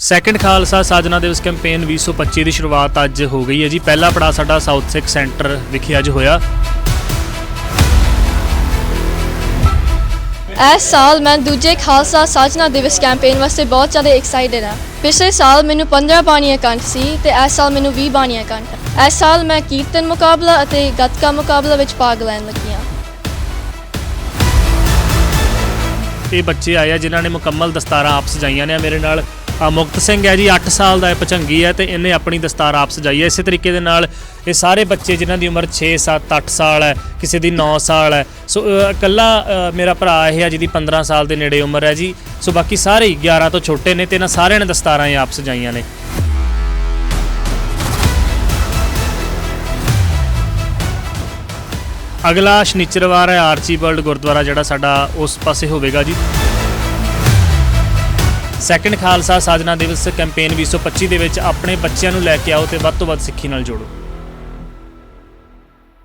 Second Khalsa ਸਾਜਨਾ ਦਿਵਸ campaign 2025 ਦੀ ਸ਼ੁਰੂਆਤ ਅੱਜ ਹੋ ਗਈ ਹੈ ਜੀ। ਪਹਿਲਾ ਪੜਾਅ ਸਾਡਾ ਸਾਊਥ ਸਿੱਖ ਸੈਂਟਰ ਵਿਖੇ ਅੱਜ ਹੋਇਆ। ਇਸ ਸਾਲ ਮੈਂ ਦੂਜੇ ਖਾਲਸਾ ਸਾਜਨਾ ਦਿਵਸ ਕੈਂਪੇਨ ਵਾਸਤੇ ਬਹੁਤ ਜ਼ਿਆਦਾ ਐਕਸਾਈਟਡ ਹਾਂ। ਪਿਛਲੇ ਸਾਲ ਮੈਨੂੰ 15 ਬਾਣੀਆਂ ਕੰਠ ਸੀ ਤੇ ਇਸ ਸਾਲ ਮੈਨੂੰ 20 ਬਾਣੀਆਂ ਕੰਠ। ਇਸ ਸਾਲ ਮੈਂ ਕੀਰਤਨ ਮੁਕਾਬਲਾ ਅਤੇ ਗੱਤਕਾ ਮੁਕਾਬਲਾ ਵਿੱਚ ਭਾਗ ਲੈਣ ਲੱਗੀ ਹਾਂ। ਇਹ ਬੱਚੇ ਆਏ ਆ ਜਿਨ੍ਹਾਂ ਨੇ ਮੁਕੰਮਲ ਦਸਤਾਰਾਂ ਆਪ ਸਜਾਈਆਂ ਨੇ ਮੇਰੇ ਨਾਲ। ਮੁਕਤ ਸਿੰਘ ਹੈ ਜੀ 8 ਸਾਲ ਦਾ ਹੈ ਪਚੰਗੀ ਹੈ ਤੇ ਇਹਨੇ ਆਪਣੀ ਦਸਤਾਰ ਆਪ ਸਜਾਈ ਹੈ। ਇਸੇ ਤਰੀਕੇ ਦੇ ਨਾਲ ਇਹ ਸਾਰੇ ਬੱਚੇ ਜਿਨ੍ਹਾਂ ਦੀ ਉਮਰ 6 7 8 ਸਾਲ ਹੈ, ਕਿਸੇ ਦੀ 9 ਸਾਲ ਹੈ। ਸੋ ਇਕੱਲਾ ਮੇਰਾ ਭਰਾ ਇਹ ਹੈ ਜਿਹਦੀ 15 ਸਾਲ ਦੇ ਨੇੜੇ ਉਮਰ ਹੈ ਜੀ। ਸੋ ਬਾਕੀ ਸਾਰੇ ਹੀ 11 ਤੋਂ ਛੋਟੇ ਨੇ ਤੇ ਇਹਨਾਂ ਸਾਰਿਆਂ ਨੇ ਦਸਤਾਰਾਂ ਇਹ ਆਪ ਸਜਾਈਆਂ ਨੇ। ਅਗਲਾ ਸ਼ਨੀਚਰਵਾਰ ਹੈ, ਆਰਚੀ ਵਰਲਡ ਗੁਰਦੁਆਰਾ ਜਿਹੜਾ ਸਾਡਾ ਉਸ ਪਾਸੇ ਹੋਵੇਗਾ ਜੀ। ਸੈਕੰਡ ਖਾਲਸਾ ਸਾਜਨਾ ਦਿਵਸ ਕੈਂਪੇਨ 2025 ਦੇ ਵਿੱਚ ਆਪਣੇ ਬੱਚਿਆਂ ਨੂੰ ਲੈ ਕੇ ਆਓ ਤੇ ਵੱਧ ਤੋਂ ਵੱਧ ਸਿੱਖੀ ਨਾਲ ਜੋੜੋ।